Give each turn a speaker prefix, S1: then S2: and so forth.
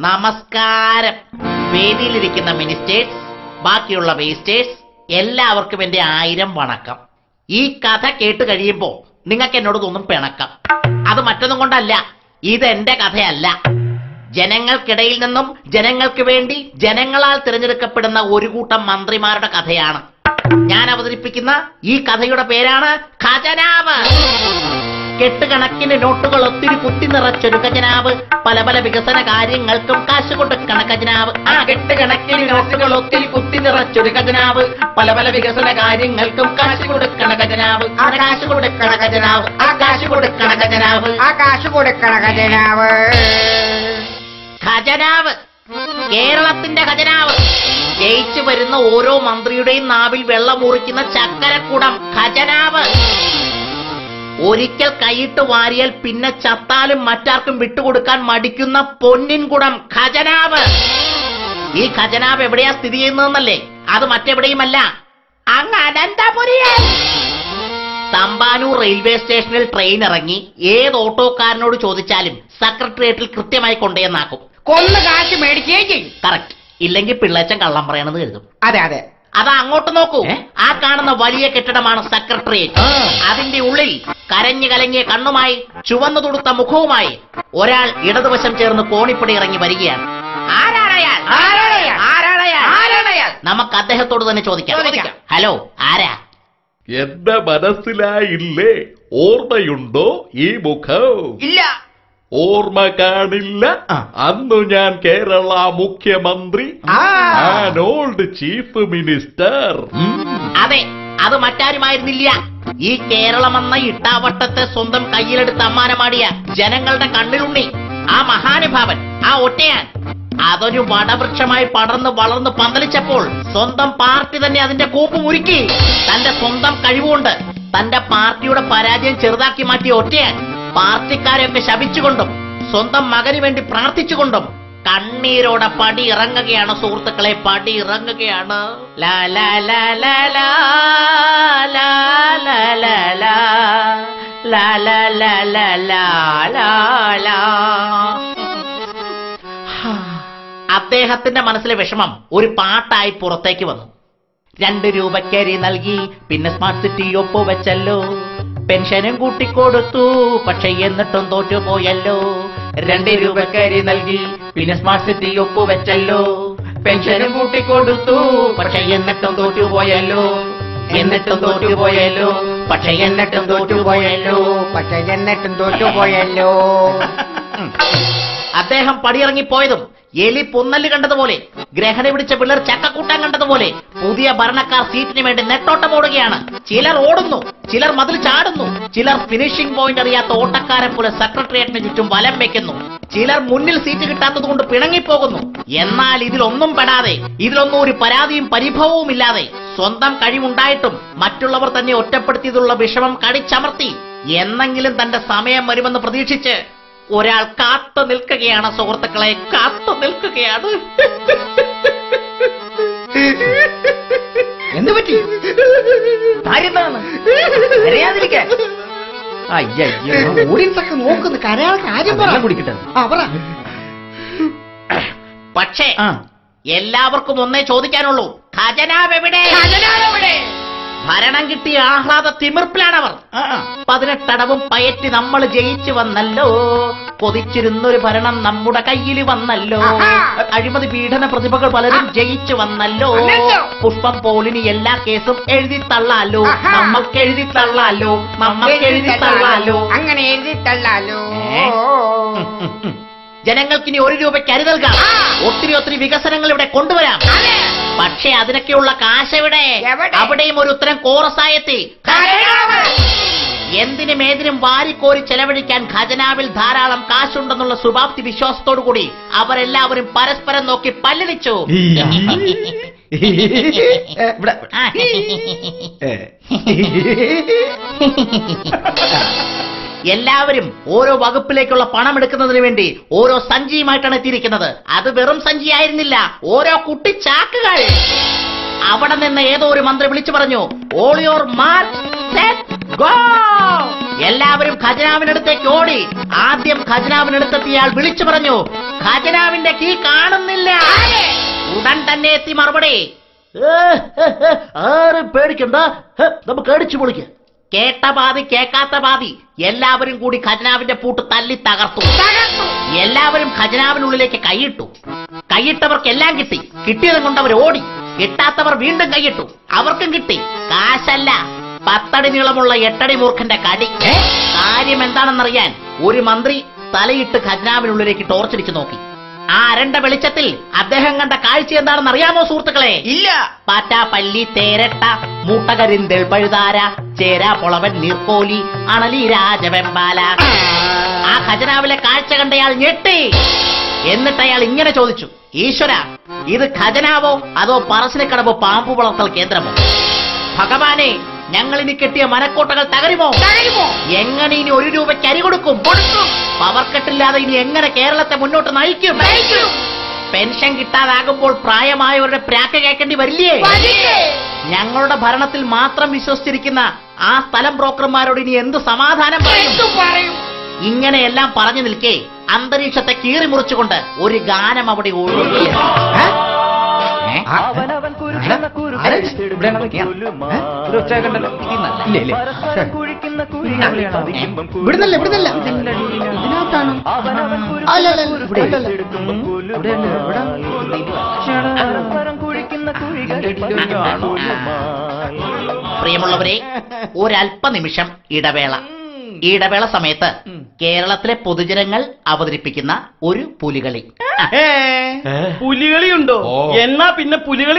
S1: നമസ്കാരം. വേദിയിലിരിക്കുന്ന മിനിസ്റ്റേഴ്സ് ബാക്കിയുള്ള വേസ്റ്റേഴ്സ് എല്ലാവർക്കും എന്റെ ആയിരം വണക്കം. ഈ കഥ കേട്ട് കഴിയുമ്പോ നിങ്ങൾക്ക് എന്നോട് തോന്നും പിണക്കം. അത് മറ്റൊന്നും കൊണ്ടല്ല ഇത് എന്റെ കഥയല്ല. ജനങ്ങൾക്കിടയിൽ നിന്നും ജനങ്ങൾക്ക് വേണ്ടി ജനങ്ങളാൽ തിരഞ്ഞെടുക്കപ്പെടുന്ന ഒരു കൂട്ടം മന്ത്രിമാരുടെ കഥയാണ്. ഞാൻ അവതരിപ്പിക്കുന്ന ഈ കഥയുടെ പേരാണ് ഖജനാവ്. കെട്ടുകണക്കിന് നോട്ടുകൾ ഒത്തിരി കുത്തി നിറച്ചൊരു ഖജനാവ്. പല പല വികസന കാര്യങ്ങൾക്കും കാശ് കൊടുക്കണ ഖജനാവ്. ആ കെട്ടുകണക്കിന് നോട്ടുകൾ ഒത്തിരി കുത്തി നിറച്ചൊരു ഖജനാവ്. പല പല വികസന കാര്യങ്ങൾക്കും കാശ് കൊടുക്കണ ഖജനാവ്. ആ കാശ് കൊടുക്കണ ഖജനാവ്. ആ കാശ് കൊടുക്കണ ഖജനാവ്.
S2: ആ കാശ് കൊടുക്കണ ഖജനാവ്.
S1: ഖജനാവ്. കേരളത്തിന്റെ ഖജനാവ്. ജയിച്ചു വരുന്ന ഓരോ മന്ത്രിയുടെയും നാവിൽ വെള്ളം മുറിക്കുന്ന ചക്കരക്കുടം. ഖജനാവ്. ഒരിക്കൽ കൈയിട്ട് വാരിയാൽ പിന്നെ ചത്താലും മറ്റാർക്കും വിട്ടുകൊടുക്കാൻ മടിക്കുന്ന പൊന്നിൻ കുടം ഖജനാവ്. ഈ ഖജനാവ് എവിടെയാ സ്ഥിതി ചെയ്യുന്നതെന്നല്ലേ? അത് മറ്റെവിടെയുമല്ല. അങ്ങ് അനന്തപുരിയിൽ. തമ്പാനൂർ റെയിൽവേ സ്റ്റേഷനിൽ ട്രെയിൻ ഇറങ്ങി ഏത് ഓട്ടോക്കാരനോട് ചോദിച്ചാലും സെക്രട്ടേറിയറ്റിൽ കൃത്യമായി കൊണ്ടുവന്നാക്കും
S2: കൊന്നു കാശ് മേടിക്കുകയും ചെയ്യും.
S1: കറക്റ്റ്. ഇല്ലെങ്കിൽ പിള്ളേച്ചൻ കള്ളം പറയണത് കരുതും.
S2: അതെ അതെ.
S1: അത് അങ്ങോട്ട് നോക്കൂ. ആ കാണുന്ന വലിയ കെട്ടിടമാണ് സെക്രട്ടേറിയറ്റ് അതിന്റെ ഉള്ളിൽ കരഞ്ഞു കലങ്ങിയ കണ്ണുമായി ചുവന്നു തുടുത്ത മുഖവുമായി ഒരാൾ ഇടതുവശം ചേർന്ന് കോണിപ്പടി ഇറങ്ങി വരികയാണ്. ആരാണയാൾ
S2: ആരാണയാൾ?
S1: ആരാണയാൾ
S2: ആരാണയാൾ?
S1: നമുക്ക് അദ്ദേഹത്തോട് തന്നെ ചോദിക്കാം.
S2: ചോദിക്കാം.
S1: ഹലോ ആരാ?
S3: എന്റെ മനസ്സിലായില്ലേ? ഓർമ്മയുണ്ടോ ഈ മുഖം?
S2: ഇല്ല.
S3: ഓർമ്മ കാണില്ല അന്ന് ഞാൻ കേരള മുഖ്യമന്ത്രി ഓൾഡ് ചീഫ് മിനിസ്റ്റർ
S1: അതെ അത് മറ്റാരുമായിരുന്നില്ല. ഈ കേരളമെന്ന ഇട്ടാവട്ടത്തെ സ്വന്തം കയ്യിലെടുത്ത് അമ്മാനമാടിയ ജനങ്ങളുടെ കണ്ണിലുണ്ണി. ആ മഹാനുഭാവൻ ആ ഒറ്റയാൻ. അതൊരു വടവൃക്ഷമായി പടർന്ന് വളർന്ന് പന്തലിച്ചപ്പോൾ സ്വന്തം പാർട്ടി തന്നെ അതിന്റെ കൂപ്പ് ഉരുക്കി തന്റെ സ്വന്തം കഴിവുകൊണ്ട് തന്റെ പാർട്ടിയുടെ പരാജയം ചെറുതാക്കി മാറ്റിയ ഒറ്റയാൻ. പാർട്ടിക്കാരെയൊക്കെ ശപിച്ചുകൊണ്ടും സ്വന്തം മകന് വേണ്ടി പ്രാർത്ഥിച്ചുകൊണ്ടും കണ്ണീരോടെ പടി ഇറങ്ങുകയാണ് സുഹൃത്തുക്കളെ പടി ഇറങ്ങുകയാണ് അദ്ദേഹത്തിന്റെ മനസ്സിലെ വിഷമം ഒരു പാട്ടായി പുറത്തേക്ക് വന്നു രണ്ട് രൂപക്കരി നൽകി പിന്നെ സ്മാർട്ട് സിറ്റി ഒപ്പ് വെച്ചല്ലോ പെൻഷനും കൂട്ടിക്കൊടുത്തു. പക്ഷെ എന്നിട്ടും തോറ്റുപോയല്ലോ. രണ്ട് കരി നൽകി പിന്നെ സ്മാർട്ട് സിറ്റി ഒപ്പുവെച്ചല്ലോ. പെൻഷനും കൂട്ടിക്കൊടുത്തു. പക്ഷെ എന്നിട്ടും തോറ്റുപോയല്ലോ. എന്നിട്ടും തോറ്റുപോയല്ലോ. പക്ഷെ എന്നിട്ടും തോറ്റുപോയല്ലോ.
S2: പക്ഷെ എന്നിട്ടും തോറ്റുപോയല്ലോ.
S1: അദ്ദേഹം പടിയിറങ്ങിപ്പോയതും എലി പൊന്നൽ കണ്ടതുപോലെ ഗ്രഹണ പിടിച്ച പിള്ളേർ ചക്കക്കൂട്ടാൻ കണ്ടതുപോലെ പുതിയ ഭരണക്കാർ സീറ്റിന് വേണ്ടി നെട്ടോട്ടം ഓടുകയാണ്. ചിലർ ഓടുന്നു ചിലർ മതിൽ ചാടുന്നു ചിലർ ഫിനിഷിംഗ് പോയിന്റ് അറിയാത്ത ഓട്ടക്കാരെ പോലെ സെക്രട്ടേറിയറ്റിന് ചുറ്റും വലം വെക്കുന്നു. ചിലർ മുന്നിൽ സീറ്റ് കിട്ടാത്തത് കൊണ്ട് പിണങ്ങിപ്പോകുന്നു. എന്നാൽ ഇതിലൊന്നും പെടാതെ ഇതിലൊന്നും ഒരു പരാതിയും പരിഭവവും ഇല്ലാതെ സ്വന്തം കഴിവുണ്ടായിട്ടും മറ്റുള്ളവർ തന്നെ ഒറ്റപ്പെടുത്തിയതുള്ള വിഷമം കടിച്ചമർത്തി എന്നെങ്കിലും തന്റെ സമയം വരുമെന്ന് പ്രതീക്ഷിച്ച് ഒരാൾ കാത്തു നിൽക്കുകയാണ് സുഹൃത്തുക്കളെ കാത്തു നിൽക്കുകയാണ്.
S2: എന്ത് പറ്റി? കാര്യം എന്താണ് കരയാതിരിക്കാൻ. അയ്യോ ഓഡിയൻസ് ഒക്കെ നോക്കുന്നു. കരയാൻ കാര്യം പറ. കുടിക്കട്ടെ. ആ പറ.
S1: പക്ഷേ എല്ലാവർക്കും ഒന്നേ ചോദിക്കാനുള്ളൂ. ഖജനാവ് എവിടെ? ഭരണം കിട്ടിയ ആഹ്ലാദ തിമിർപ്പിലാണവർ. പതിനെട്ടടവും പയറ്റി നമ്മൾ ജയിച്ചു വന്നല്ലോ. കൊതിച്ചിരുന്നൊരു ഭരണം നമ്മുടെ കയ്യിൽ വന്നല്ലോ. അഴിമതി പീഡന പ്രതിഭകൾ പലരും ജയിച്ചു വന്നല്ലോ. പുഷ്പം പോലിനി എല്ലാ കേസും എഴുതി തള്ളാലോ. നമ്മൾക്ക് എഴുതി തള്ളാലോ. നമ്മൾക്ക് എഴുതി തള്ളാലോ.
S2: അങ്ങനെ എഴുതി തള്ളാലോ.
S1: ജനങ്ങൾക്ക് ജനങ്ങൾക്കിനി ഒരു രൂപയ്ക്ക് അരി നൽകാം. ഒത്തിരി ഒത്തിരി വികസനങ്ങൾ ഇവിടെ കൊണ്ടുവരാം. പക്ഷേ അതിനൊക്കെയുള്ള കാശ് എവിടെ?
S2: എവിടെ?
S1: അവിടെയും ഒരു ഉത്തരം കോറസായെത്തി എന്തിനും ഏതിനും വാരിക്കോരി ചെലവഴിക്കാൻ ഖജനാവിൽ ധാരാളം കാശുണ്ടെന്നുള്ള ശുഭാപ്തി വിശ്വാസത്തോടു കൂടി അവരെല്ലാവരും പരസ്പരം നോക്കി പല്ലിച്ചു
S2: ഇവിടെ.
S1: എല്ലാവരും ഓരോ വകുപ്പിലേക്കുള്ള പണം എടുക്കുന്നതിന് വേണ്ടി ഓരോ സഞ്ചിയുമായിട്ടാണ് എത്തിയിരിക്കുന്നത്. അത് വെറും സഞ്ചിയായിരുന്നില്ല ഓരോ കുട്ടി ചാക്കുകൾ. അവിടെ നിന്ന് ഏതോ ഒരു മന്ത്രി വിളിച്ചു പറഞ്ഞു all your mark set go എല്ലാവരും ഖജനാവിനടുത്തേക്ക് ഓടി. ആദ്യം ഖജനാവിനടുത്തെത്തിയാൽ വിളിച്ചു പറഞ്ഞു ഖജനാവിന്റെ കീ കാണുന്നില്ല. ഉടൻ തന്നെ എത്തി മറുപടി. ആരും പേടിക്കണ്ട. നമുക്ക് അടിച്ചു പൊളിക്കാം. കേട്ട പാതി കേക്കാത്ത പാതി എല്ലാവരും കൂടി ഖജനാവിന്റെ പൂട്ട് തല്ലി തകർത്തു. എല്ലാവരും ഖജനാവിനുള്ളിലേക്ക് കൈയിട്ടു. കൈയിട്ടവർക്ക് എല്ലാം കിട്ടി. കിട്ടിയതും കൊണ്ട് അവർ ഓടി. കിട്ടാത്തവർ വീണ്ടും കൈയിട്ടു. അവർക്കും കിട്ടി. കാശല്ല. പത്തടി നീളമുള്ള എട്ടടി മൂർഖന്റെ കടി. കാര്യം എന്താണെന്നറിയാൻ ഒരു മന്ത്രി തലയിട്ട് ഖജനാവിനുള്ളിലേക്ക് ടോർച്ചടിച്ചു നോക്കി. ആ അരണ്ട വെളിച്ചത്തിൽ അദ്ദേഹം കണ്ട കാഴ്ച എന്താണെന്ന് അറിയാമോ സുഹൃത്തുക്കളെ?
S2: ഇല്ല.
S1: പാറ്റ പല്ലി തേരട്ട. മൂട്ടകരിന്തൽ പഴുതാര ചേരാ പൊളവൻ നീർക്കോലി അണലി രാജവെമ്പാല. ആ ഖജനാവിലെ കാഴ്ച കണ്ടയാൾ ഞെട്ടി. എന്നിട്ട് അയാൾ ഇങ്ങനെ ചോദിച്ചു ഈശ്വര ഇത് ഖജനാവോ അതോ പറശ്ശിനിക്കടവോ പാമ്പു വളർത്തൽ കേന്ദ്രമോ? ഭഗവാനെ ഞങ്ങൾ ഇനി കെട്ടിയ മനക്കോട്ടകൾ തകരുമോ? എങ്ങനെ ഇനി ഒരു രൂപയ്ക്ക് അരി കൊടുക്കും? കൊടുക്കും. പവർ കട്ടില്ലാതെ ഇനി എങ്ങനെ കേരളത്തെ മുന്നോട്ട് നയിക്കും? പെൻഷൻ കിട്ടാതാകുമ്പോൾ പ്രായമായവരുടെ പ്രാക്ക് കേൾക്കേണ്ടി വരില്ലേ? ഞങ്ങളുടെ ഭരണത്തിൽ മാത്രം വിശ്വസിച്ചിരിക്കുന്ന ആ സ്ഥലം ബ്രോക്കർമാരോട് ഇനി എന്ത് സമാധാനം പറയും? ഇങ്ങനെയെല്ലാം പറഞ്ഞു നിൽക്കേ അന്തരീക്ഷത്തെ കീറി മുറിച്ചുകൊണ്ട് ഒരു ഗാനം അവിടെ
S4: ഓടുക
S2: ഇവിടുന്നല്ല ഇവിടുന്നല്ല. ഇതിനകത്താണ്. അല്ല, ഇവിടെ.
S4: കുഴികളിൽ പതിക്കുമ്പം
S1: പ്രിയമുള്ളവരെ ഒരല്പനിമിഷം ഇടവേള. ഇടവേള സമയത്ത് കേരളത്തിലെ പൊതുജനങ്ങൾ അവതരിപ്പിക്കുന്ന ഒരു പുലികളി.
S2: പുലികളിയുണ്ടോ. എന്നാ പിന്നെ പുലികളി